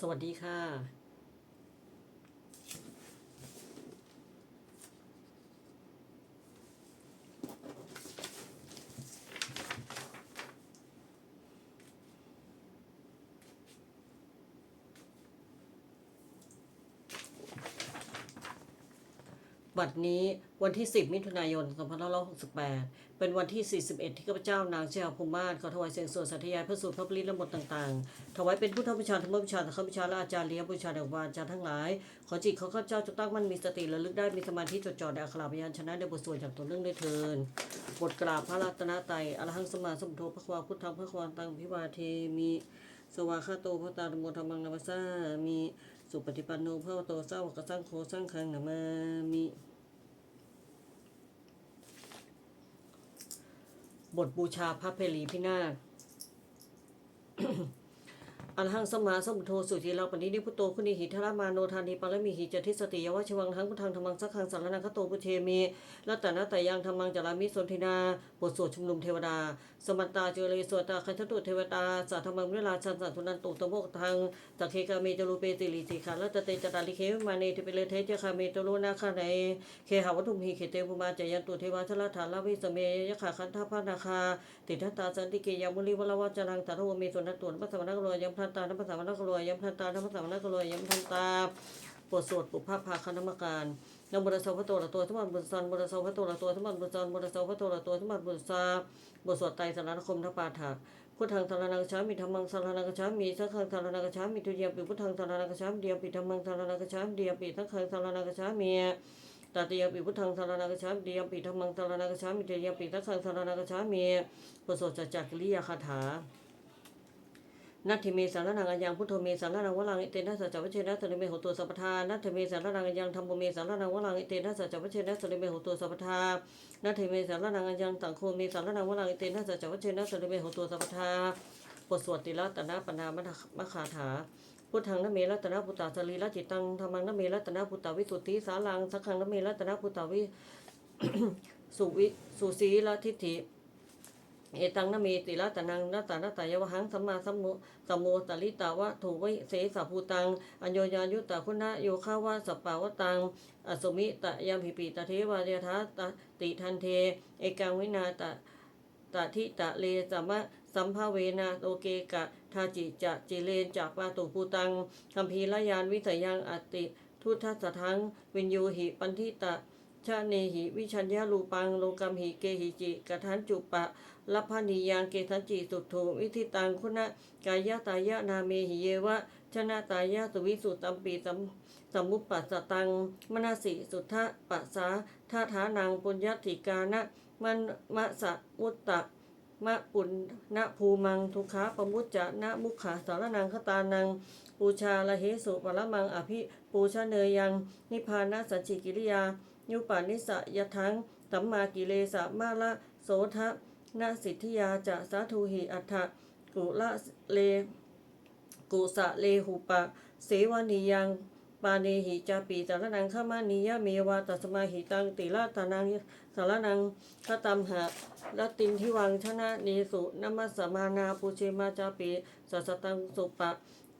สวัสดีค่ะ บัดนี้วันที่ 10 มิถุนายน 2568 เป็นวันที่ 41 ที่ข้าพเจ้านางเจ้าภูมิมาศขอถวายเสียงสวดสัตยายพระสูตรพระปริตและบทต่างๆ ถวายเป็นพุทธบูชาธรรมบูชาสังฆบูชาและอาจารย์เลี้ยงบูชาเดวาจารย์ทั้งหลาย ขอจิตของข้าพเจ้าจงตั้งมั่นมีสติระลึกได้มีสมาธิจดจ่อในอัคราพยานชนะในบทสวดอย่างต่อเนื่องได้เทินบทกราบพระรัตนตรัยอรหังสมมาสมพุทโธพระควาพุทธังพระควาตังพิวาเทมิสวาคาโตพระตาธรรมธรรมังนามัสสามิสุปฏิปันโนพระโตสากสังโฆสังฆังนามามิ บทบูชาพระเพลีพินาศ อันหังสมาสมุทโธสุทีเราปณินิพุตโตคุณิหิทรามาโนทานิปารมีหิจติสติยวชวังทั้งพุทธังธรรมังสักขังสารนังคโตปุเชมีรัตนะแต่ยังธรรมังจารามิสนทินาบทสวดชุมนุมเทวดา สมันตาเจริสวดตาคันธตุเทวตาสัทธรรมังเวลาชันสันทุนันตุตโมกทังตะเคกาเมจรูเปติลิสิขารัตเตจตาลิเคมาเนติเปเลเทเจคาเมตโลนาคาในเคหาวัตุมหิเขเตภูมาจายันตุเทวาชลฐานลาวิสเมยขาคันธาพานาคาติทัตตาสันติเกยามุลีวลาวจารังตาทวเมสุนัตตุนพระสมณกรวยยมทันตานัพระสมณกรวยยมทันตานัพระสมณกรวยยมทันตาบทสวดปุพพาภาคณมการนโมตัสสะพระโตละตัวทั้งหมดบุญสันโมตัสสะพระโตละตัวทั้งหมดบุญสันโมตัสสะพระโตละตัวทั้งหมดบุญซาบทสวดไตรสารณคมทปาถะพุทธังสารนังกัจฉามิธรรมังสารนังกัจฉามิสังฆังสารนังกัจฉามิทุติยปิพุทธังสารนังกัจฉามิเดียปิธรรมังสารนังกัจฉามิเดียปิสังฆังสารนังกัจฉามิตติยปิพุทธังสารนังกัจฉามิเดียปิธรรมังสารนังกัจฉามิเดียปิสังฆังสารนังกัจฉามิบทสวดจักจักริยาคาถา นัตถิเมสารนังอัญญังพุทโธเมสารนังวลังอิเตนะสัจวัชเชนะสริเมหตัวสัพพทานัตถิเมสารนังอัญญังธรรมโมเมสารนังวลังอิเตนะสัจวัชเชนะสริเมหตัวสัพพทานัตถิเมสารนังอัญญังสังโฆเมสารนังวลังอิเตนะสัจวัชเชนะสริเมหตัวสัพพทาบทสวดติละตนะปนามะมะคาถาพุทธังนเมรัตนะพุตตาสรีระจิตังธรรมังนเมรัตนะพุตตาวิสุทธิสาลังสักขังนเมรัตนะพุตตาวิสุวิสุสีละทิฏฐิ เอตังนเมติละตะนังนัตตานัตายวหังสัมมาสัมโมสัมโมตลิตาวะถูไวเสสะภูตัง อัญโยญายุตตะคุณะโยคาวะสปาวตัง อสุมิตะยามหิปิตะเทวายทาตติทันเท เอกังวินาตะตะทิตะเลสัมะสัมภาเวนะโตเกกะทาจิจะจิเลนจักปาตุภูตังคัมภีรยานวิสยังอติ ทุทัสสะทัง วินยูหิปันทิตะชาเนหิวิชัญญาลูปังโลกัมหิเกหิจิกะทันจุปะ ลัพพานิยังเกทันจิสุโธวิธิตังคุณะกายะตายะนาเมหิเยวะ ชนะตายะสุวิสุตัมปีสัมสัมมุปปัสสตัง มนาสิสุทธะปัสสาทาฐานังปุญญติกานะมันมะสะมุตตะมะปุณณภูมังทุขาปมุจจะนะมุขาสารนังคตานัง ปูชาละเหสุปรมังอภิปูชาเนยยัง นิพพานะสัจจิกิริยา ยุปานิสะยะทังสัมมากิเลสะมาละโสทะ นาสิทธิยาจะสาธุหิอัฏฐะกุละเลกุสะเลหุปะ เสวานิยังปาเนหิจาปีสารนังขมานิยะเมวาตัสมาหิตังติละตานังสารนังคตัมหะละตินทิวังชนะเนสุนัมมัสมานาปุเชมาจาปีสัสตังสุปะ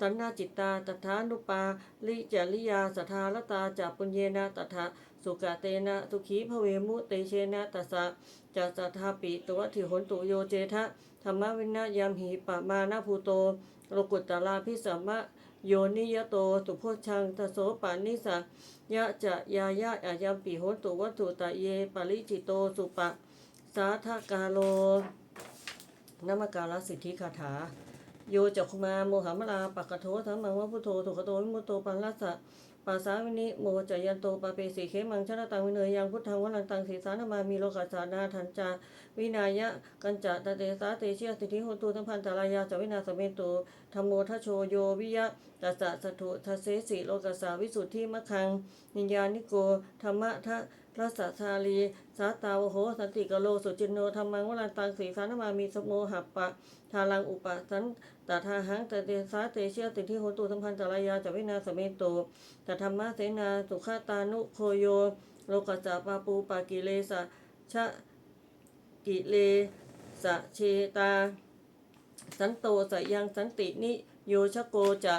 ตัณหาจิตตาตถานุปาลิจาริยาสทธาลตาจาปุญเยนะตถาสุกะเตนะสุขีภเวมุเตเชนะตัสสะ จัสสทาปิตัวทิหนตุโยเจทะธรรมวินยามหิปะมานาภูโตโลกุตตลาพิสัมมะโยนิยโตสุโพชังทโสปานิสะยะจะยายะอายัมปิโหนตุวัตถุตะเยปริจิโตสุปะ สาทกาโลนมการสิทธิคาถา โยจักคุมาโมหมลาปักกะโทธรรมังวะพุทโธทุกโตวิมุตโตปันลัสสะ ปัสสาวินิโมจยันโตปะเปสีเขมังชนะตังวิเนยยังพุทธังวัลังตังสีสานมามีโลกัสานาทันจาวินายะกัญจตเตสาเตเชียสิทธิโหตุทั้งพันตารายาจวินาสเมตุธรรมโมทโชโยวิยะตัสสะสถุทเสสิโลกัสสาวิสุทธิมะคังนิญญานิโกธรรมะทะ รัสชาลี สาตาวโห สันติกโล สุจินโนธรรมังวลันตังสีสานมามีสโมหัปปะ ทาลังอุปสันตถาหังตเตสาเตเชียติที่โหตุสัมพันธ์จารายาจวินาสเมโตตธรรมะเสนาสุขาตานุโคโย โลกัสสะปาปูปากิเลสะชะกิเลสะเชตา สันโตสยังสันตินิโยชโกจะ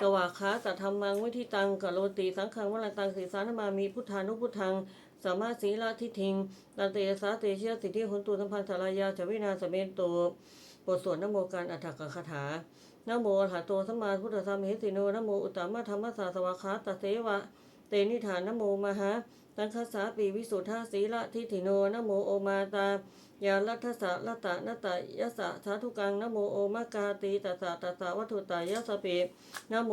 กวาขาตธรรมังวิธิตังกะโลติสังขังวรันตังสีสานมามีพุทธานุพุทธัง สามารถศีลาทิทิงตันเตสาเตเชียสิทธิหุนตุสัมพันธ์สารายาจวินาสเมนโตบทสวดนโมการอัฏฐกคาถานโมอะระหะโตสมมาพุทธสสะมิหิสิโนนโมอุตตมะธรรมสสาสวากขาตเสวะ เตนิฐานนโมมหาตังคสาปีวิสุทธาสีละทิถิโนนโมโอมาตายาลัทธสะละตะนตะยะสะสาธุกังนโมโอมากาติตสะตสะวัตถุตายะสเปนโม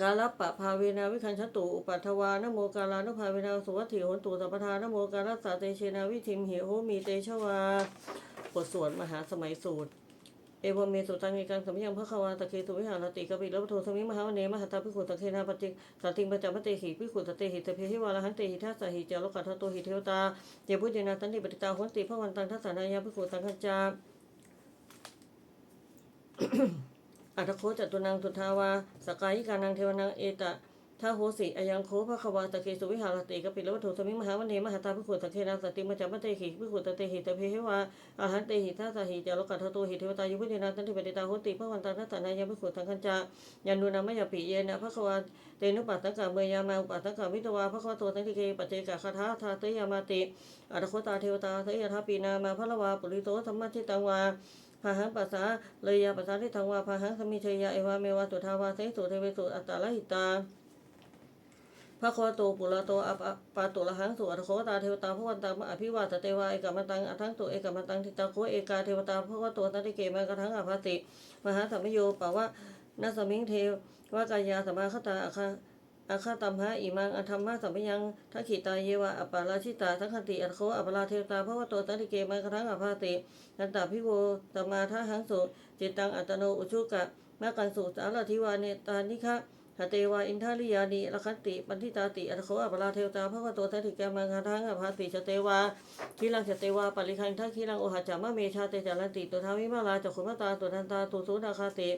กาลปะภาเวนาวิคันชตุอุปัทวานโมกาลานุภาเวนาสุวัตถิโหนตุสัพพทานโมกาลสาเตเชนาวิธิมเหโหมีเตชวาบทสวดมหาสมัยสูตร เอวเมสุตังเอกังสมยังพระควาตะเคตุวิหารติกบิลวัตโทสมิมหาวเนมหาตาพิขุตะเคนาปฏิสัติงปัจจมเตหิพิขุตะเตหิตะเพหิวาลหันเตหิทัสหิเจโลกัตโตหิเทวตาเยพุทธินาตันติปฏิตาหุนติพระวันตังทัสสานายาพิขุตังคจา อัตโคจตุนังสุทาวาสกายิกานังเทวนังเอตะท้าโหสิอายังโคภควาตะเคสุวิหารติกปิลวัตถุสมิมหาวเนมหาตาพิขุตะเคนาสติมัจจมเตหิพิขุตเตหิตะเพหิวาอาหันเตหิทัสสหิจาโลกัตถโตหิเทวตายุพุทธินาตันติปฏิตาโหติพระวันตังทัสสานายาพิขุตังคัญจายันดูนามยปิเยนะพระควาเตนุปัตตังกาเมยามาอุปัตตังกาวิตวาพระควาโตตังติเกปัจเจกะคาถาทาเตยามาติอัตโคตาเทวตาเตยทาปีนามาพระละวาปุริโตธรรมทิตังวา พาหังปัสสาเลยยาปัสสาทิทังวาพาหังสมิเชยาเอวาเมวาตุทาวาเสสุเทเวสุอัตตาลหิตาพระโคโตปุระโตอปปาตุละหังสุอัตโคตาเทวตาพระวันตังมะอภิวาตเตวาเอกมันตังอัทังตุเอกมันตังทิตาโคเอกาเทวตาพระวโตตันติเกมากระทังอภาติมหาสัมโยปะวะนัสมิงเทวากายาสมาคตาอาคา อาคาตัมหะอิมังอธรรมะสัมปยังทักขิตาเยวะอปาราชิตาทักขติอัตโคอัปาราเทวตาพระวโตตันติเกมากระทั่งอภาตินันตาพิโวตมาทะหังสุจิตตังอัตโนอุชุกะมะกันสุสารทิวาเนตานิคะหเตวาอินทาริยานิลคันติปันทิตาติอัตโคอัปาราเทวตาพระวโตทันติแกมังคาทังอภาติชเตวาคีลังชเตวาปริคันทัคีลังโอหะจามะเมชาเตจารันติตุทาวิมาลาจักขุมตาตุทันตาตุสุนาคาติ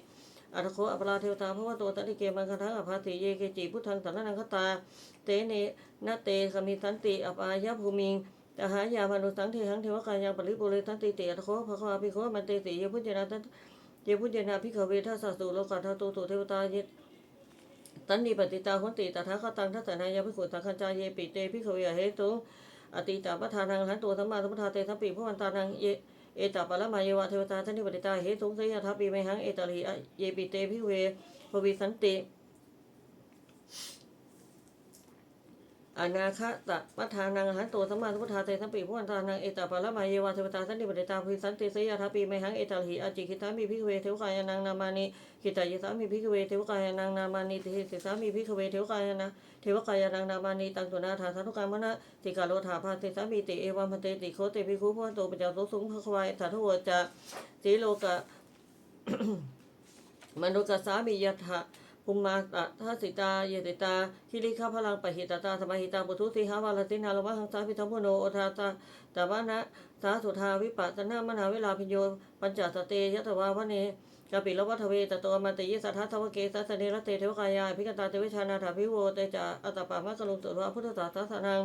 อัตโคอัปราเทวตาพระวโตทันติเกมังคทังอภาติเยเกจิพุทธังสันนังคตา เตเนนะเตสมิสันติอปายะภูมิงตหายามนุสังเทหังเทวกายังปริปุเรทันติเตอัตโคภควาภิโคมันเตติเยพุทธนาทันเยพุทธนาภิกขเวทัสสะสุโลกัตถตุตุเทวตาเยตันติปฏิตาหุนติตถาคตังทัศนายาภิกขุตังคัญจายเยปิเตภิกขเวเหตุอติตาปทานังหันตัวสัมมาสัมพุทธาเตสัมปีพระวันตานังเย เอตาปะละมาเยวะเทวตาทันติปฏิตาเหตุงเสยทัพปีไมหังเอตาลีเยปิเตพิเวภวิสันติ อนาคตะมัทานังหันตัวสัมมาสัมพุทธาเตสัมปีพระวันตานังเอตาปะลมาเยวะเทวตาทันติปฏิตาภิสันติเสยทัปีไมหังเอตาลีอจิคิตามีภิกเวเทวกายนังนามานิกิตายสามีพิกเวเทวกายนางนามานีติเสสามีพิกเวเทวกายนะเทวกายนางนามานีตังตุนาถาสานุกรรมนะติกาโลถาภาติสามีติเอวัมพเตติโคเตพิคุพระโตปัญจโสสุงภควายถาทวจะสีโลกะมนุกสามียถะ ภูมาตะทัสิตา เยติตาคิริข้าพลังปะหิตตาสมาหิตาปุทุติหาวาลตินาลวะหังสาพิทัมโพโนโอทาตาตาวานะสาสุทาวิปัสสนามนาเวลาพิโย ปัญจสเตยตวาวะเนกาปิลวัทเวตโตมาติยิสัทธาทวเกสัสเนรเตเทวกายาพิกตาเตวิชานาถาพิโวเตจาอัตปามะกลุงตุระพุทธศาสนัง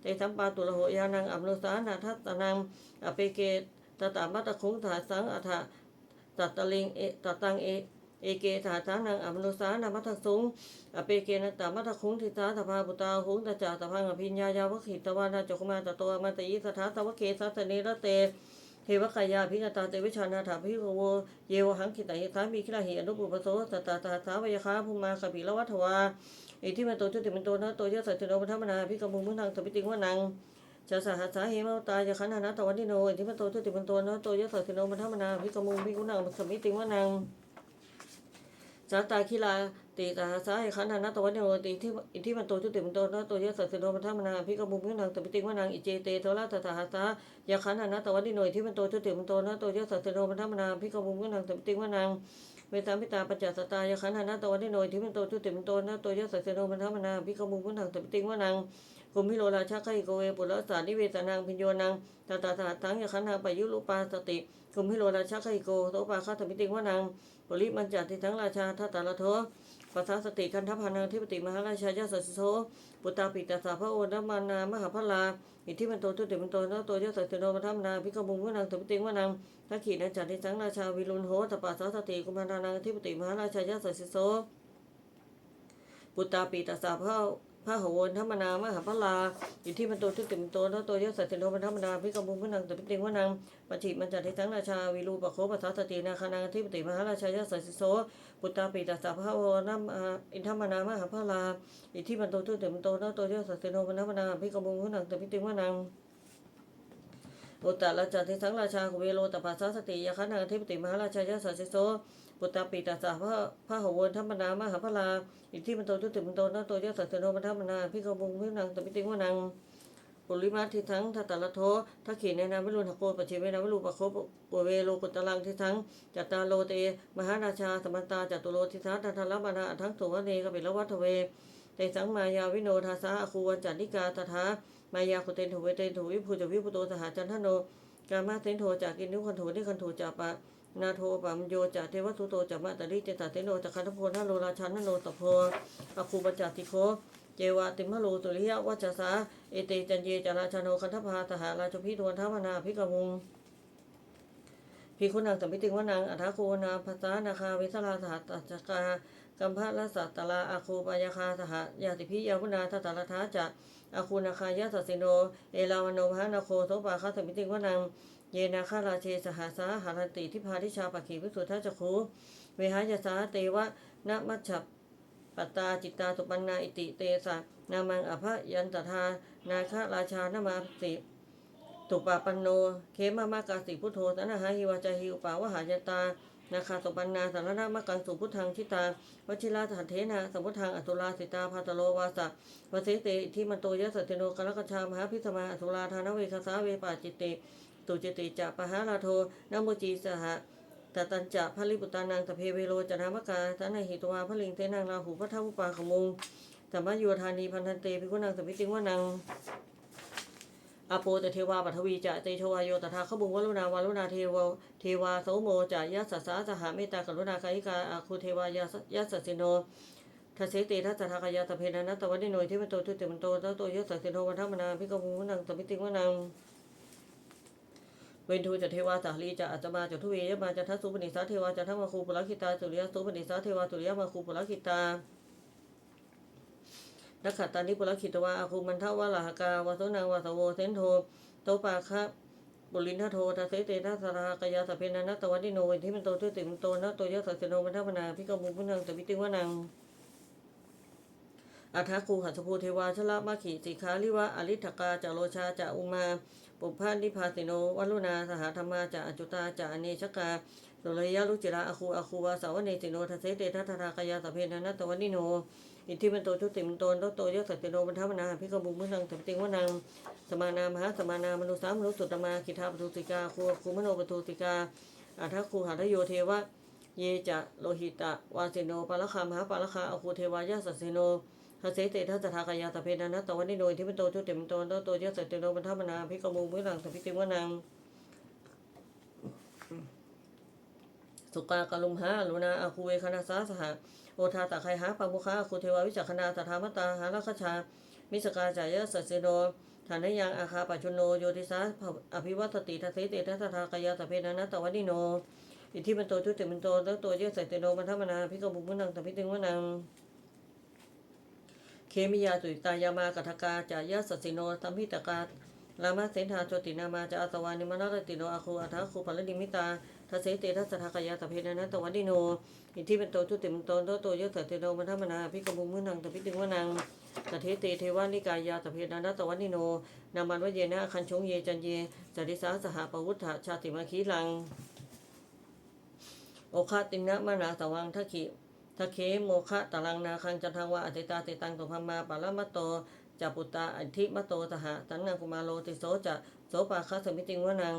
เตสัมปาตุระโหยานังอัมนุสานาทัตนังอเปเกตตตามัตตคุงถาสังอัฏฐตัตตลิงเอตตังเอ เอเกถาทานังอัมนุสานามัตตสุงอเปเกนตามัตคุงทิตาตภาปุตาหุงตจาตพังอภิญญายาวขิตวานาจกมาตตโตมาติยิสัทาทวเกสัสเนรเตเทวกายาพิกตาเตวิชานาถาพิโกโวเยวหังคิตายสามีคิลาหิอนุปุปโสตตาตาสาวยคาภูมากบิลวัทวาอิทิมันโตจุติมันโตนะโตยะสัจโนปธรรมนาพิกมุงมุนังสมิติงวนังจะสหัสสาเหมตายะขันนาตวันติโนอิทิมันโตจุติมันโตนะโตยะสัจโนปธรรมนาพิกมุงพิกุนังสมิติงวนัง สัตตาคิลาติตาสาเหขันธานาตวันโนติที่อิที่มันโตจุติมันโตนะโตยะสัตสโนมันทมนาพิกมุมพินังตปิติวนังอิเจเตโทระตถาหาสายะขันธานาตวันโนที่มันโตจุติมันโตนะโตยะสัตสโนมันทมนาพิกมุมพินังตปิติวนังเวตาพิตาปัจจสตายะขันธานาตวันโนที่มันโตจุติมันโตนะโตยะสัตสโนมันทมนาพิกมุมพินังตปิติวนังกุมพิโลราชาไคโกเวปุระสานิเวสนังพิญโยนังตาตาตาทังยะขันธาปยุลุปาสติกุมพิโลราชาไคโกโตปาคาตปิติวนัง ปริมันจัติทั้งราชาทัตตาละโทโคปัสสาสติคันทพานังทิปติมหาราชายาสัสสิโสปุตตาปิตาสาพระโอนมานามหาพลาอิทธิมันโตทุติมันโตนะโตยสัสสิโนมัทมนาพิกบุงวนังตุปติงวนังทักขีนันจันทิสังราชาวิรุณโหตปัสสาสติกุมารนังทิปติมหาราชายาสัสสิโสปุตตาปีตาสาพระ พระหวนธรรมนามหาพลาอิทธิมันโตทุติมันโตนะโตยะสัสสิโนมัทมนาพิกบุงวนังแตุปติงวนังปจิมันจันทิสังราชาวิรูปโคปัสสาสตินาคานังทิปติมหาราชายาสัสิโสปุตตาปิตาสาภาวนัมอินทมนามหาพลาอิทธิมันโตตุเตมันโตนะโตเยสัสเตโนมนามนาพิกมุงหุนังแต่พิติวนังอุตตะราชาทิสังราชาเวโรตปัสสาสติยคันนังทิปติมหาราชายาสัสิโส ปุตตาปิตาสาพระพระหวนธรรมนามหาพลาอิทธิมันโตตุเตมันโตนะโตเยสัตโนมนามนาพิกมุงหุนังตพิติวนังปุริมาทิทั้งทัตตะละโททักขีในนามวิรุณหโกปชิเวนาวิรูปโคปเวโลกุตลังทิทั้งจัตตาโลเต มหาราชาสมันตาจัตุโลทิทัทัทลมานาทั้งโสวเนกปิลวัตเวเตสังมายาวิโนทาสาอคูวันจันติกาตถามายาคุเตนถุเวเตนถุวิภูจวิภูโตสหจันทโนกามาเตนโทจากกินนุคันโทนิคันโทจาปะ นาโทปามโยจาเทวสุโตจามะตริเจตาเตโนจักขันธโพนาโลราชันนโนตโพอคูปจาติโคเจวาติมะโลตุริยะวัจสาเอเตจันเยจาราชโนคันธพาทหาราชพิทวนทวนาพิกมุงพิคุณังสัมพิติวนังอัฏฐโคนาภาษานาคาวิสราสหัตจกากัมภะละสัตตลาอาคูปายาคาสหยาติพิยาวุนาทัตตาลทาจะอาคูนาคายาสสิโน เอลาวโนภานาโคโสปาคาสัมพิติวนัง เยนาคาราเชสหาสาหารันติทิพาทิชาปักขีวิสุทธาจคูเวหายาสาเตวะนมัชฉับปตาจิตตาสุปันนาอิติเตสะนามังอภยันตทานาคาราชานามาสิตุปาปันโน เคมามากาสิพุทโธสนะหาหิวาจาหิวปาวหายตานาคาสุปันนาสารนามกังสุพุทธังชิตาวชิราสันเทนาสมุทธังอสุราสิตาพาตโลวาสะวเสเตอิทิมันโตยะสตเตโนกรกชามหาพิสมาอสุราธานเวคสาเวปาจิตเต ตุจิติจะปะหาลาโทนโมจีสหะตตัญจะพระลิบุตานังตะเพเวโรจนามกาตนหิตวาพระลิงเตนังราหูพระเท้าปาขมุงสัมมาโยธานีพันธันเตพิกุนังสมิติงวานังอโปตเทวาปัทวีจะเตโชวายโยตถาขบุงวลุนาวาลุนาเทวเทวาโสโมจะยัสสะสาสหเมตตากรุณาคายิกาอาคูเทวายาสยัสสสิโนทัสเสติทัสสะทากายาตเพนันตวันนิโนยที่มันโตทุติมันโตตโตยัสสสิโนวันธรรมนาพิกบุนังสมิติงวานัง เวนทูจะเทวาสาลีจะอัจจมาจะทุเวยมาจะทัสสุปนิสาเทวาจะทัมมาคูปุรคิตาสุริยสุปนิสาเทวาสุริยมาคูปุรคิตานักขัตตานิปุรคิตวาอาคูมันทวาลาหกาวาโสนางวาสโวเซนโทโตปาคะบุรินทโททัสเสเตทัสรากายาสเพนันตวันิโนเวนที่มันโตทุติมันโตนะโตยะสัสโนมันทวนาพิกมุพุนังตวิติวนัง อาทคูหัสภูเทวาชละมาขีสิขาลิวะอริทกาจะโลชาจะอุมาปุพพานิพาสิโนวัลุนาสหธรรมาจะอจุตาจะอเนชกาสุรยะลุจิระอคูอคูวาสาวเนสิโนทัสเสเตทัทธากายาสเพนันตวันิโนอิทธิมันโตทุติมันโตนโตยสัตติโนบรรทวนาพิกบุมุนังสัมติงวนังสมานามหาสมานามนุสามนุสุตมาคิทาปทุติกาคูคูมโนปทุติกาอาทัคคูหัตโยเทวะเยจะโลหิตะวาสิโนปาลคามหาปาลคาอคูเทวายาสัสสิโน ทัสเสเตทัสะทากายาตะเพนันตวันนิโนที่เป็นโตทุติมโตโตโตยะสตติโนบรรทมนาพิกมุงมุนังสัพพิติวนังสุกากลุมหาลุนาอาคูเวคณาสาสหะโอทาตะไคหาปามุคาคูเทวาวิจักขณาตถามตาหาลัคชา มิสกาจายะสัสโนฐานยังอาคาปัจจุโนโยติสาอภิวัตติทัสเสเทัสะทากายาตะเพนันตวันนิโนอิทธิเป็นโตทุติมันโตแล้วโตเยอะใส่เตโนบรรทมนาพิกบุมุนังสัพพิติวนัง มิยาตุตายามากัทกาจายาสสิโนตัมพิตกาลามาเสนทาโจตินามาจาอาสวานิมนารติโนอาคูอัฏฐคูปัลลิมิตาทัสเสเตทัสสะทากายาตเพนันตวันดิโนอิทิเป็นโตทุติมโตโตโตยอะใส่เตโนบรรทมนาพิกบุมุนังตพิติวนังตเทเตเทวานิกายาตเพนันตวันดิโนนามันวเยนะคันชงเยจันเยจาริสาสหปวุฒะชาติมาคีลัง โอคาตินะมานาสวังทักิ ทักเคโมคะตารังนาคังจันทังวะอติตาติตังตุพมาปะละมะโตจัปุตตาอธิมะโตสหะตันนังกุมาโลติโสจะโสปาคะสมิติงวนัง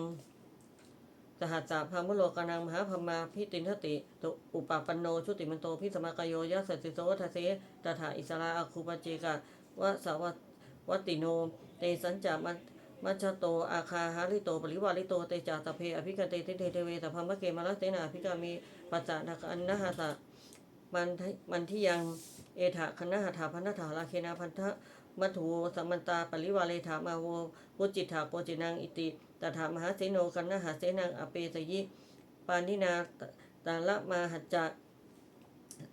สหัสสะพามุโลกานังมหาพมาพิตินทติตุอุปปันโนชุติมันโตพิสมากโยยัสสติโสทะเสตถาอิสราอาคูปเจกะวะสาววัตติโนเตสัญจามันมัชโตอาคาหาริโตปริวาริโตเตจาตะเพอภิกเตเตเทเทเวตพรมะเกมะละเตนาอภิกามีปัจจานักอันนะหะสะ มันทมันที่ยังเอถะคณะหัตถาพันธถาราเคนาพันธะมัถูสัมมันตาปริวาเลถามาโวพุจิตถาโปจินังอิติตถามหาเสโนคณะหาเสนังอเปสยิปานินาตาละมาหัจจะ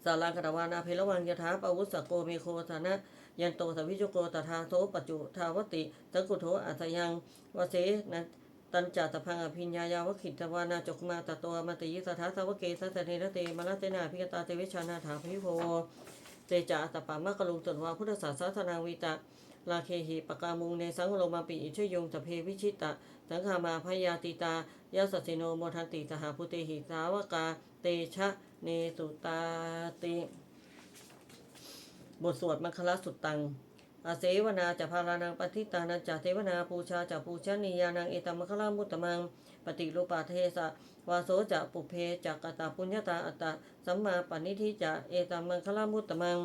สารังคตวานาเพลวังยถาปวุสโกเมโคธานะยันโตสวิจุโกตถาโทปัจจุทาวติตะกุโทอัสยังวเสนะ ตันจัตพังอภิญญายาวขิตวานาจกมาตโตมติยิสถาสาวเกสัสเนระเตมะนะเตนาพิกตาเตวิชานาถาภิโพเตจาตปามะกลุงตนวาพุทธศาสนานาวิตะลาเคหิปกามุงเนสังโลมาปิอิชยงตเพวิชิตะสังฆามาพยาติตายาสสิโนโมทันติสหพุเตหิสาวกาเตชะเนสุตาติ บทสวดมังคลสุตตัง อาเสวนาจะพารานังปฏิตานันจะเทวนาปูชาจะปูชนียานังเอตัมมังคลามุตตมัง ปฏิรูปาเทสะวาโสจะปุเพจักตาปุญญาตาอัตตะสัมมาปณิทิจะเอตัมมังคลามุตตมัง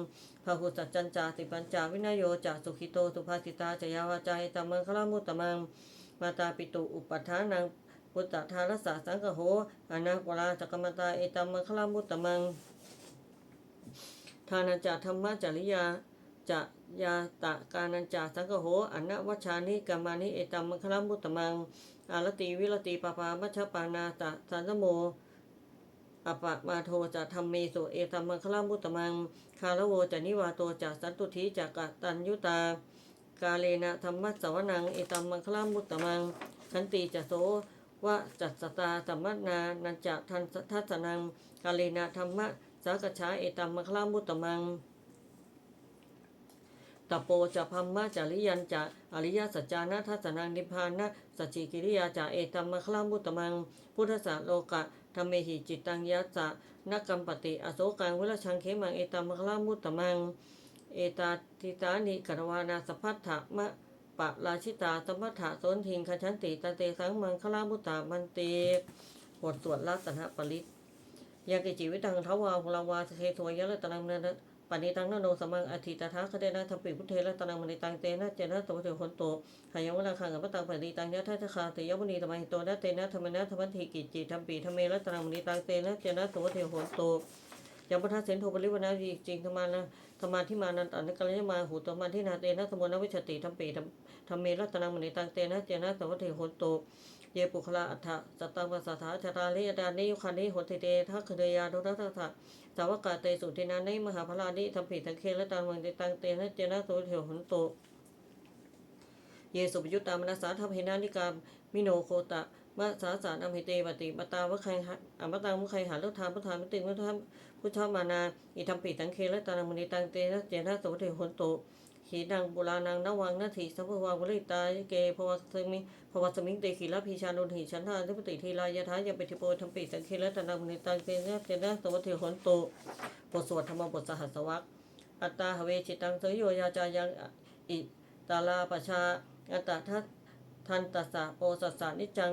พหุสัจจันจาติปัญจาวินยโยจะสุขิโตสุภาสิตาจะยาวาจาเอตัมมังคลามุตตมัง มาตาปิตุอุปทานังพุทธทารสะสังกโหอนาควราจักมตาเอตัมมังคลามุตตมังทานันจาธรรมจริยา จะยาตะกานันจาสังกโหอนนวัชานิกามานิเอตัมมังคลัมมุตตมัง อารติวิรติปปามัชฌปานาตะสันโมอปะมาโทจะธรรมเมสุเอตัมมังคลัมมุตตมัง คาลโวจะนิวาโตจะสันตุทิจะกตัญยุตากาเลนะธรรมะสวนังเอตัมมังคลัมมุตตมังสันติจะโสวะจัตสตาสัมมนานันจะทันทัสนังกาเลนะธรรมะสากชาเอตัมมะคลามุตตมัง ตโปจะพัมมะจาริยันจะอริยสัจจานะทัสนังนิพพานะสัจจิกิริยาจะเอตัมมะคลามุตตมัง พุทธะโลกะธรรมเมหิจิตตังยัสสะนักกัมปติอโศกังวิรชังเขมังเอตัมมะคลามุตตมัง เอตาติตานิกรวานาสพัทธะมะปะราชิตาสมัทธะโสนทิงคชันติตาเตสังมังคลามุตตามันเตบทสวดรัตนปริตยากิจิวิตังทวาภลาวาสเทสวยะละตนังนะ ปณิตังนโนสมังอธิตถาคเตนะทัพปิพุทเทละตนังมณิตังเตนะเจนะโตเถหนโตหายังวะลังคังกับปตังปณิตังยะทัตคาเตยมุนีตมัยโตนะเตนะธรรมนะธรรมทิกิจิทัมปีธรรมเมละตนังมณิตังเตนะเจนะโตเถหนโตยังปทัสเสนโทปริวนาจีจริงธรรมานะธรรมาที่มานันตันกัลยมาหูตมาที่นาเตนะสมุนวิชติทัมปีธรรมเมละตนังมณิตังเตนะเจนะโตเถหนโต เยปุคลาอัฏฐสตังปัสสะถาชาตาลิยดานิยุคันนิหติเตทักขเดยาดุทัตถะสาวกาเตสุตินานิมหาพลานิธรรมผิทังเคและตังวังติตังเตนะเจนะโสเถวหนโตเยสุปยุตตามนัสสาทัพเหนานิกามมิโนโคตะมะสาสารอัมหิเตปฏิปตาวะใครหะอมตังมุใครหาลุทานพุทธามิติมุทธามพุทธามานาอิธรรมปิตังเคและตังมณิตังเตนะเจนะโสเถวหนโต ขีดังบุรานังนวังนาทีสัพพวังวริตาเกภวสมิภวสมิงเตขีลพีชานุหิฉันทานุปติทีลายะทายะเปติโปธรรมปิสังเคและตันมณิตังเตนะเจนะโสเถวหันโตบทสวดธรรมบทสหัสวรรคอัตตาหเวจิตังเสยโยยาจายังอิตาลาปชาอัตตทัทันตัสสะโปสัสสะนิจัง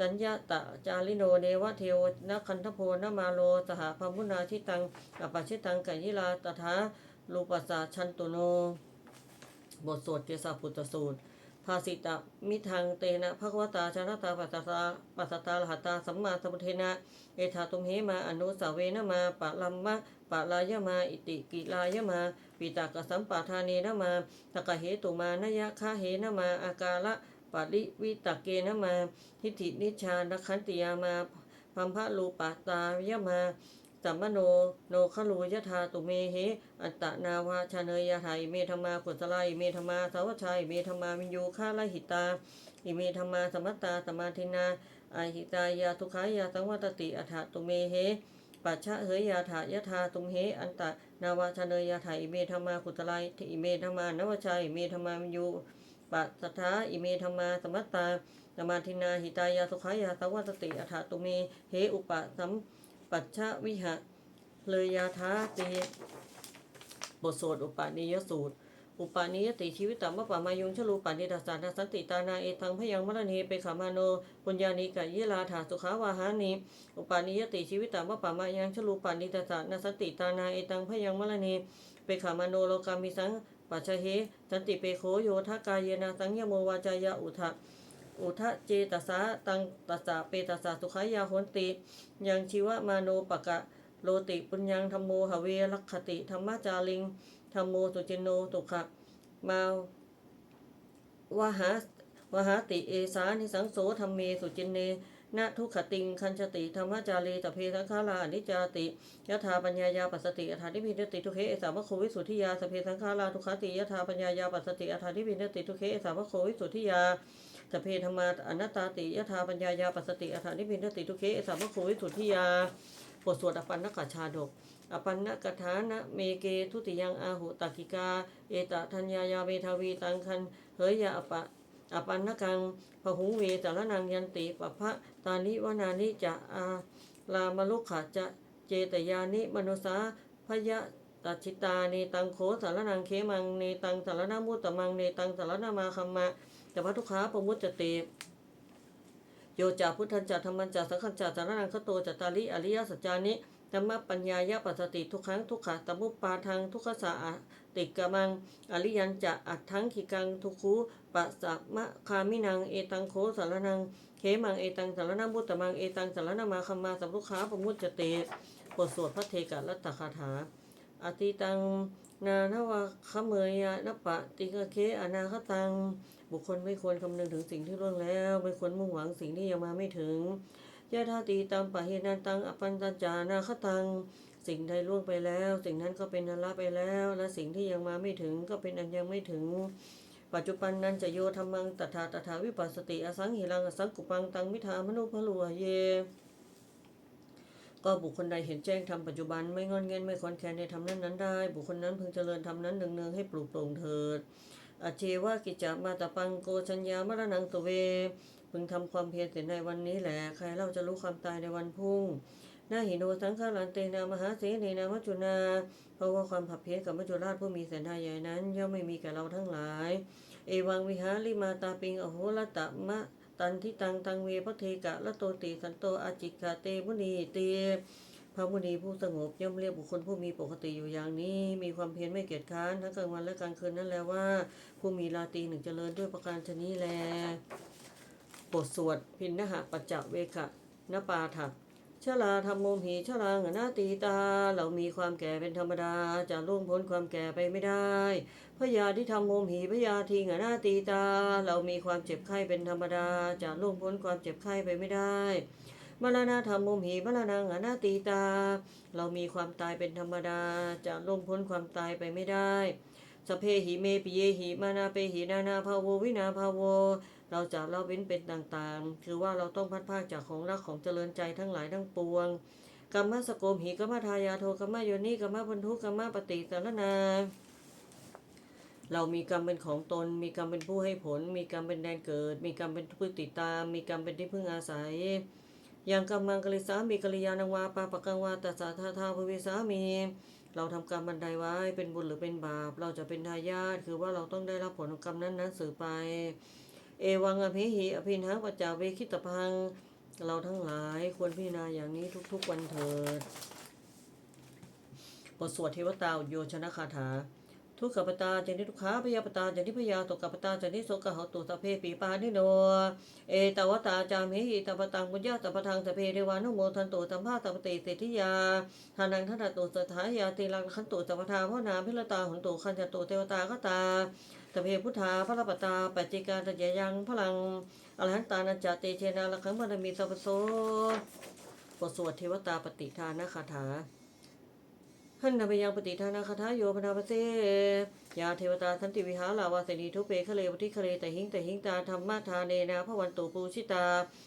สัญญาตะจาริโนเนวะเทวนคันทโพนมาโลสหพมุนาชิตังอปปชิตังกัยิลาตถา ลูปัสสะชันตุโน บทสวดเทสาพุทธสูตร ภาสิตะมิทังเตนะภควตาชนะตาปัสสตาปัสสตาลหัตตาสัมมาสัมพุทเทนะ เอธาตุมเหมาอนุสาเวนะมาปะลัมมะปะลายมาอิติกิลายมา ปิตากสัมปะทาเนนะมาตะกะเหตุมานยะคาเหนะมาอากาละปะริวิตะเกนะมาทิฏฐินิชานคันติยามาพัมพะลูปตายะมา สัมมโนโนขลูยะธาตุเมเหอัตตนาวาชาเนยยะไทยเมธรรมากุศลายเมธรรมาสาวชัยเมธรรมาวินยูฆาลหิตา อิเมธรรมาสมัตตาสมาธินาอาหิตายาทุขายาสังวัตติอัฏฐตุเมเหปัจฉะเหยยาถายะธาตุมเหอันตะนาวาชเนยยาถาอิเมธรรมากุตลายอิเมธรรมานวชัยอิเมธรรมาวินยูปัสสัทาอิเมธรรมาสมัตตาสมาธินาหิตายาสุขายาสังวัตติอัฏฐตุเมเหอุปสัม ปัจฉะวิหะ เลยยาธาติบทสวดอุปาณิยสูตร อุปาณิยติชีวิตตมะปะมายุงชลูปานิดัสสานสันติตานาเอทังพยังมรณีเปขามาโนปุญญานิกะเยลาถาสุขาวาหานิอุปาณิยติชีวิตตมะปะมายังชลูปานิดัสสานสันติตานาเอตังพยังมรณีเปขามาโนโลกามิสังปัจฉเหสันติเปโคโยทากายเยนาสังยโมวาจายะอุทะ อุทะเจตสาตังตัสสะเปตัสสะสุขายาโหนติ ยังชีวมาโนปะกะโลติปุญญังธรรมโมหเวลักขติธรรมจาริงธรรมโมตุจินโนตุขะมาวหาวหาติเอสานิสังโสธรรมเมสุจินเนนทุกขติงคันชติธรรมจารีตเพสังขารานิจาติยถาปัญญายาปัสสติอัฏฐานิพินติทุเคเอสามะโควิสุทธิยาสเพสังขาราทุกขติยถาปัญญายาปัสสติอัฏฐานิพินติทุเคเอสามะโควิสุทธิยา สเพธรรมาอนัตตาติยถาปัญญายาปัสติอัฏฐานิพินติทุเคเอสามะโควิสุทธิยาบทสวดอปันนกชาดก อปันนกถานะเมเกทุติยังอาหุตักกิกา เอตทัญญายาเวทาวีตังคันเฮยยาอปะอปันนกังพหุงเวสารนังยันติปะพะตานิวนานิจะอาลามลุกขะจะเจตยานิมนุสาพยะตัชิตาเนตังโขสารนังเคมังเนตังสารนามุตตมังเนตังสารนามาคัมมะ แต่พระทุกขาปมุจจเตโยจาพุทธันจาธรรมันจาสังขันจาสารนังคโตจตาริอริยสัจจานิธรรมปัญญายะปัสสติทุกครั้งทุกขะตมุปปาทังทุกขสะติกะมัง อริยันจะอัตถังขิกังทุคูปัสสะมะคามินัง เอตังโคสารนังเขมังเอตังสารนังบุตตมังเอตังสารนามาคัมมาสัมพุขาปมุจจเตบทสวดพระเทกะรัตคาถาอติตัง นานวะขเมยยะนปะติกะเคอนาคตัง บุคคลไม่ควรคำนึงถึงสิ่งที่ล่วงแล้ว ไม่ควรมุ่งหวังสิ่งที่ยังมาไม่ถึงยะธาตีตังปะเหนันตังอปันตจานาคตัง สิ่งใดล่วงไปแล้ว สิ่งนั้นก็เป็นนันละไปแล้ว และสิ่งที่ยังมาไม่ถึงก็เป็นอันยังไม่ถึง ปัจจุบันนั้นจะโยธรรมังตถาตถาวิปัสสติอสังหิรังอสังกุปังตังมิธามนุพลัวเยก็บุคคลใดเห็นแจ้งทำปัจจุบันไม่งอนเงินไม่คอนแคนในทำนั้นนั้นได้ บุคคลนั้นพึงเจริญทำนั้นเนืองๆให้ปลูกโปร่งเถิด อเจวากิจามาตะปังโกชัญญามรณังตเว พึงทำความเพียรเสร็จในวันนี้แหละ ใครเล่าจะรู้ความตายในวันพุ่งนาหิโนสังฆารันเตนามหาเสนนามจจุนา เพราะว่าความผับเพี้ยนกับมัจจุราชผู้มีเสนาใหญ่นั้น ย่อมไม่มีแก่เราทั้งหลาย เอวังวิหาริมาตาปิงอโหรตะมะตันทิตังตังเวพระเทกะละโตติสันโตอาจิกาเตมุนีเต พระมุนีผู้สงบย่อมเรียกบุคคลผู้มีปกติอยู่อย่างนี้ มีความเพียรไม่เกียจค้านทั้งกลางวันและกลางคืนนั่นแหละว่า ผู้มีราตรีหนึ่งเจริญด้วยประการชนี้แลบทสวดพินนหะปัจจเวกะนปาถักชลาธรรมโมหีชลาหนาตีตา เรามีความแก่เป็นธรรมดา จะล่วงพ้นความแก่ไปไม่ได้พยาที่ทำโมหีพยาทีหนาตีตา เรามีความเจ็บไข้เป็นธรรมดา จะล่วงพ้นความเจ็บไข้ไปไม่ได้ มรณะธรรมมุมหีมรณังอนาตีตา เรามีความตายเป็นธรรมดา จะล่วงพ้นความตายไปไม่ได้สเพหิเมปิเยหิมานาเปหินานาภาโววินาภาโว เราจะละเว้นเป็นต่างๆ คือว่าเราต้องพัดภาคจากของรักของเจริญใจทั้งหลายทั้งปวงกรรมสโกมหิกรรมทายาโทกรรมโยนิกรรมพันธุกรรมปฏิสารนา เรามีกรรมเป็นของตน มีกรรมเป็นผู้ให้ผล มีกรรมเป็นแดนเกิด มีกรรมเป็นผู้ติดตาม มีกรรมเป็นที่พึ่งอาศัย ย่างกรรมังกลิสามีกริยานังวาปาปะกังวาตัสสะทาทาภเวสามี เราทำกรรมบันไดไว้เป็นบุญหรือเป็นบาป เราจะเป็นทายาทคือว่าเราต้องได้รับผลของกรรมนั้นนั้นสืบไป เอวังอภิหิอภินหังปัจจาเวคิตพัง เราทั้งหลายควรพิจารณาอย่างนี้ทุกๆวันเถิดบทสวดเทวตาโยชนะคาถา ทุกขปตาจันทิทุกขาพยาปตาจันทิพยาตกขปตาจันทิโสกหตุสพเพปีปานิโน เอตวตาจามหิตปตังบุญญาตปทังสพเพเรวานุโมทันตุสัมภาตปฏิเศรษฐิยาทานังทัตตุสถายาติลังขันตุสัพพทาพ่อนาพิรตาหุนตุขันจตุเทวตาคตาสพเพพุทธาพระปตาปัจจิการตะเจยังพลังอรหันตานัจเตเชนาละขังบารมีสัพพโสบทสวดเทวตาปฏิทานคาถา หันนพยังปฏิทานาคาถาโยพนาปเสยาเทวตาสันติวิหารลาวาสนีทุเปคะเลวทิคะเลแต่หิงแต่หิงตาธรรมะทาเนนาพระวันตุปูชิตา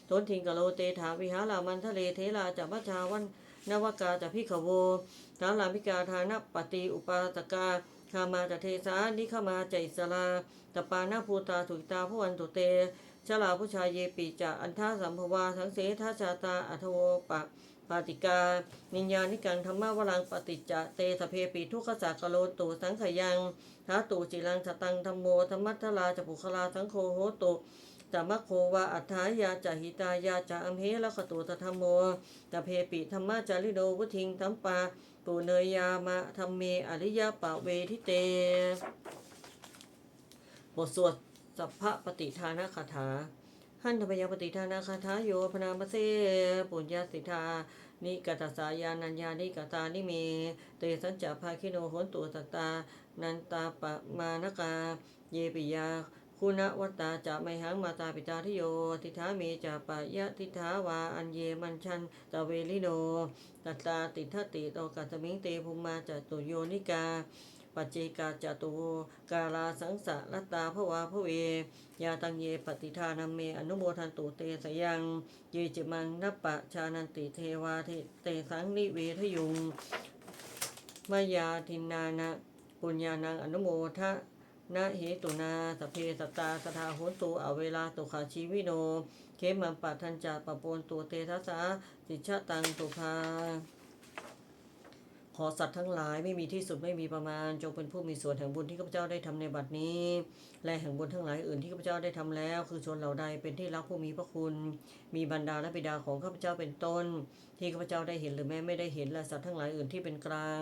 ทนทิงกะโลเตถาวิหารามันทะเลเทลาจัมชาวันนวกาจะพิขโวทาลามิกาทานปฏิอุปาตกาคามาจะเทสานิขมาใจอิสลาตปานาภูตาถุกตาพระวันตุเตชลาผู้ชายเยปีจะอันท่าสัมภวาสังเสทาชาตาอัทโวปะ ปาติกานิญญานิกังธรรมวรังปฏิจจเตสเพปีทุกขสักโลตุสังขยังท้าตูจิรังสตังธรรมโมธรรมัทธลาจะปุคลาสังโฆโหตุจะมะโควาอัฏฐายาจะหิตายาจะอัมเหละขตุตธรรมโมจะเพปิธรรมะจาริโดวุทิงธรรมปาปูเนยยามะธรรมเมอริยปะเวทิเตบทสวดสัพพะปฏิทานคาถา หันธพยาปฏิทานาคาถาโยพนามเสปุญญาสิทธา นิกตสายานัญญานิกตานิเม เตสัญจภาคิโนโหนตุสัตตา นันตาปะมานกา เยปิยา คุณวัตตาจะไมหังมาตาปิตาทิโยทิธาเมจะปะยะทิธาวาอันเยมันชันตะเวลิโน ตัตตาติทติโตกัตมิงเตภูมาจตุโยนิกา ปัจเจกาจตุกาลาสังสะรัตตาภวาภเวยาตังเยปฏิทานเมอนุโมทันตุเตสยังเยจิมังนัปปะชานันติเทวาเทเตสังนิเวทยุงมายาทินานะปุญญานังอนุโมทะนะเหตุนาสเพสตาสทาโหตุอเวลาตุขาชีวิโน เคมังปัทันจะปปนตัวเตทัสสาสิชะตังตุภา อสัตว์ทั้งหลายไม่มีที่สุดไม่มีประมาณ จงเป็นผู้มีส่วนแห่งบุญที่ข้าพเจ้าได้ทำในบัดนี้ และแห่งบุญทั้งหลายอื่นที่ข้าพเจ้าได้ทำแล้ว คือชนเหล่าใดเป็นที่รักผู้มีพระคุณ มีบรรดาและบิดาของข้าพเจ้าเป็นต้น ที่ข้าพเจ้าได้เห็นหรือแม้ไม่ได้เห็นและสัตว์ทั้งหลายอื่นที่เป็นกลาง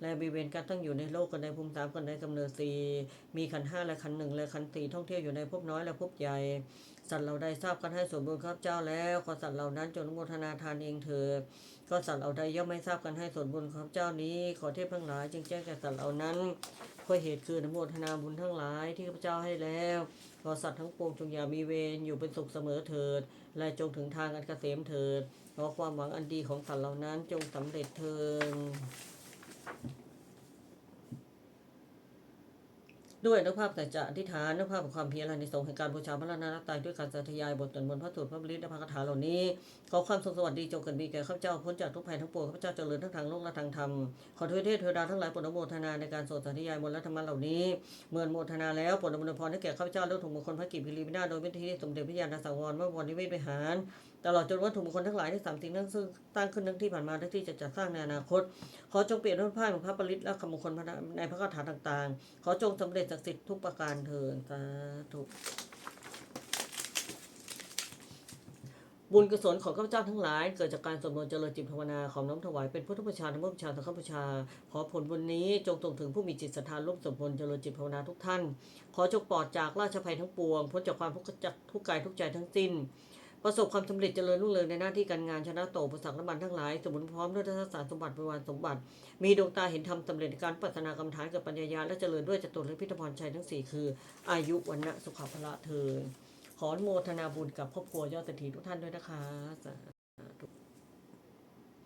และบริเวณการตั้งอยู่ในโลกกันในภูมิสามกันในกำเนิดสี่มีขันห้าและขันหนึ่งและขันสี่ท่องเที่ยวอยู่ในภพน้อยและภพใหญ่ สัตว์เหล่าใดทราบกันให้ส่วนบุญข้าพเจ้าแล้วขอสัตว์เหล่านั้นจงอนุโมทนาทานเองเถิดก็สัตว์เหล่าใดย่อมไม่ทราบกันให้ส่วนบุญของเจ้านี้ ขอเทพทั้งหลายจึงแจ้งแก่สัตว์เหล่านั้นเพื่อเหตุคือนโมทนาบุญทั้งหลายที่ข้าพเจ้าให้แล้วขอสัตว์ทั้งปวงจงอย่ามีเวรอยู่เป็นสุขเสมอเถิด และจงถึงทางอันเกษมเถิดขอความหวังอันดีของสัตว์เหล่านั้นจงสำเร็จเถิด ด้วยนภาพแต่จะอธิษฐานนภาพของความเพียรในสงส์แห่งการบูชาพระรัตนตรัยด้วยการสาธยายบทตนบนพระสูตรพระบริตและพระคาถาเหล่านี้ ขอความทรงสวัสดีจงเกิดมีแก่ข้าพเจ้าพ้นจากทุกภัยทั้งปวงข้าพเจ้าเจริญทั้งทางโลกและทางธรรม ขอทวยเทพเทวดาทั้งหลายโปรดอนุโมทนาในการสวดสาธยายบทและธรรมะเหล่านี้เมื่อนโมทนาแล้วโปรดอนุโมทนาพรให้แก่ข้าพเจ้าเรื่องถูกมงคลพระกิจพิรีวินาโดยวิธีสมเด็จพระญาณสังวรเมื่อวันนิเวศวิหารตลอดจนวัตถุมงคลทั้งหลายที่สามสิ่งนั้นซึ่งตั้งขึ้นทั้งที่ผ่านมาและที่จะจัดสร้างในอนาคต ขอจงเปลี่ยนรูปภาพของพระปริตและคำมงคลในพระคาถาต่างๆ ขอจงสำเร็จศักดิ์สิทธิ์ทุกประการเถิดสาธุบุญกุศลของข้าพเจ้าทั้งหลาย เกิดจากการสวดมนต์เจริญจิตภาวนาของน้อมถวายเป็นพุทธบูชาธรรมบูชาสังฆบูชา ขอผลบุญนี้จงส่งถึงผู้มีจิตศรัทธาร่วมสวดมนต์เจริญจิตภาวนาทุกท่าน ขอจงปลอดจากราชภัยทั้งปวงพ้นจากความทุกข์จากทุกกายทุกใจทั้งสิ้น ประสบความสำเร็จเจริญรุ่งเรืองในหน้าที่การงานชนะโตประสักน้ำมันทั้งหลาย สมบูรณ์พร้อมด้วยทัศสารสมบัติบริวารสมบัติ มีดวงตาเห็นธรรมสำเร็จในการปัฒนากรรมฐานกับปัญญาญาและเจริญด้วยจตุรพิธพรชัยทั้งสี่คือ อายุวันนะสุขภละเทินขอโมทนาบุญกับครอบครัวยอดเศรษฐีทุกท่านด้วยนะคะ